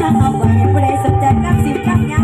ถ้าเอาบ่เห็นผู้ใดสนใจกับสิบกับงา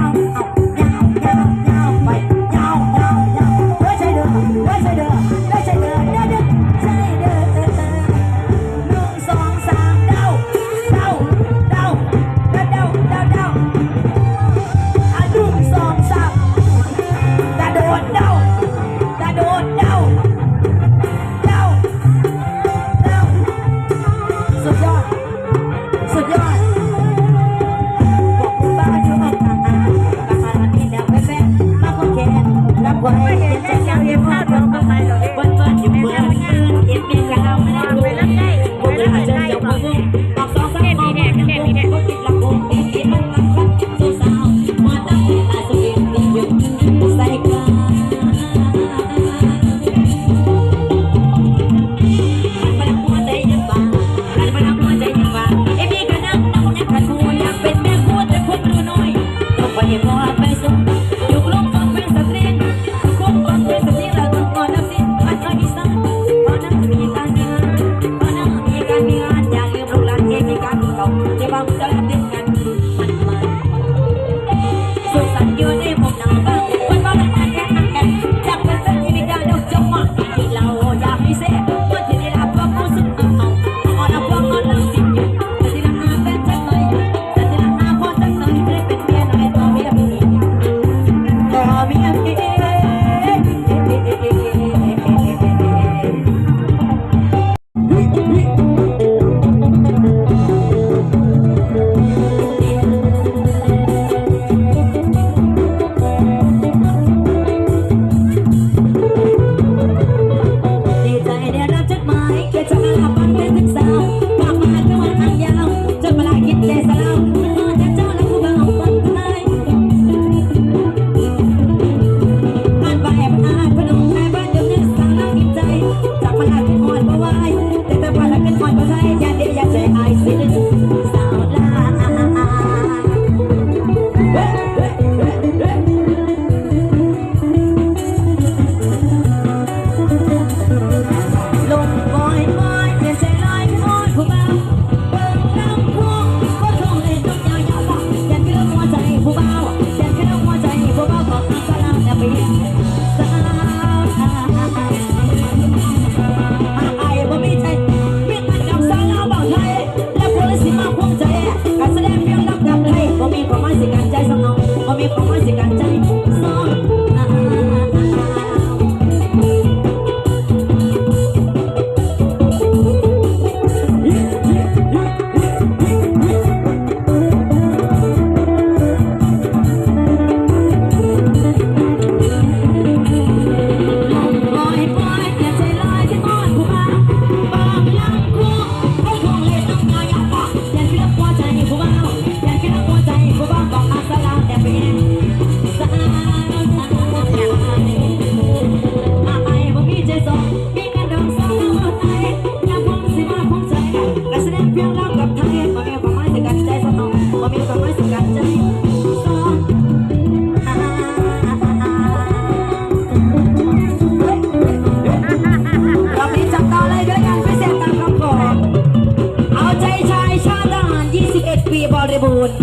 บริบูรณ์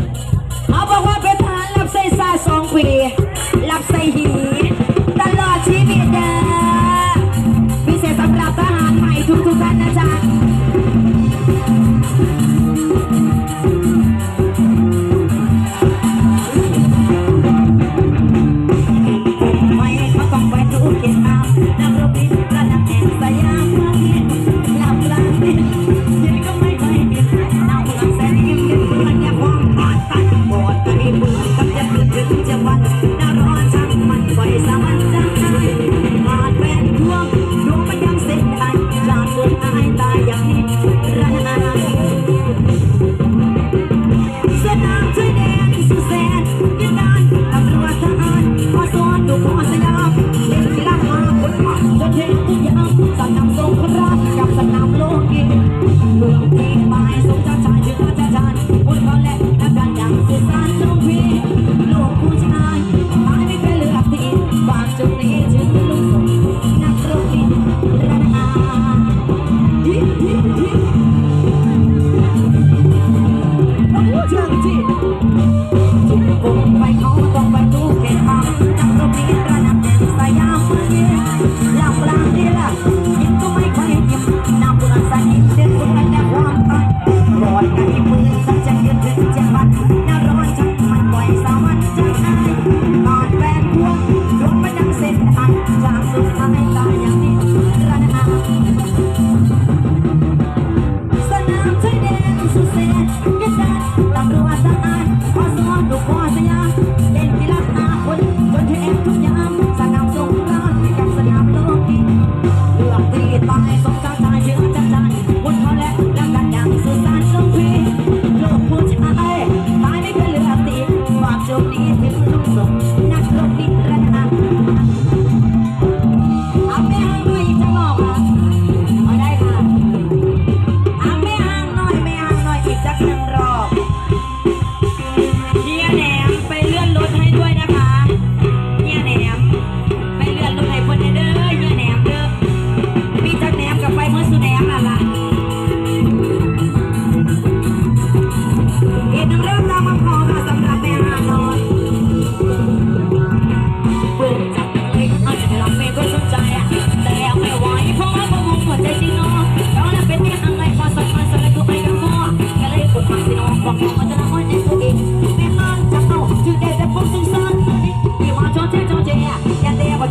เขาบอกว่าเป็นทหารรับใส่ซาสองปีรับใส่หี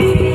you.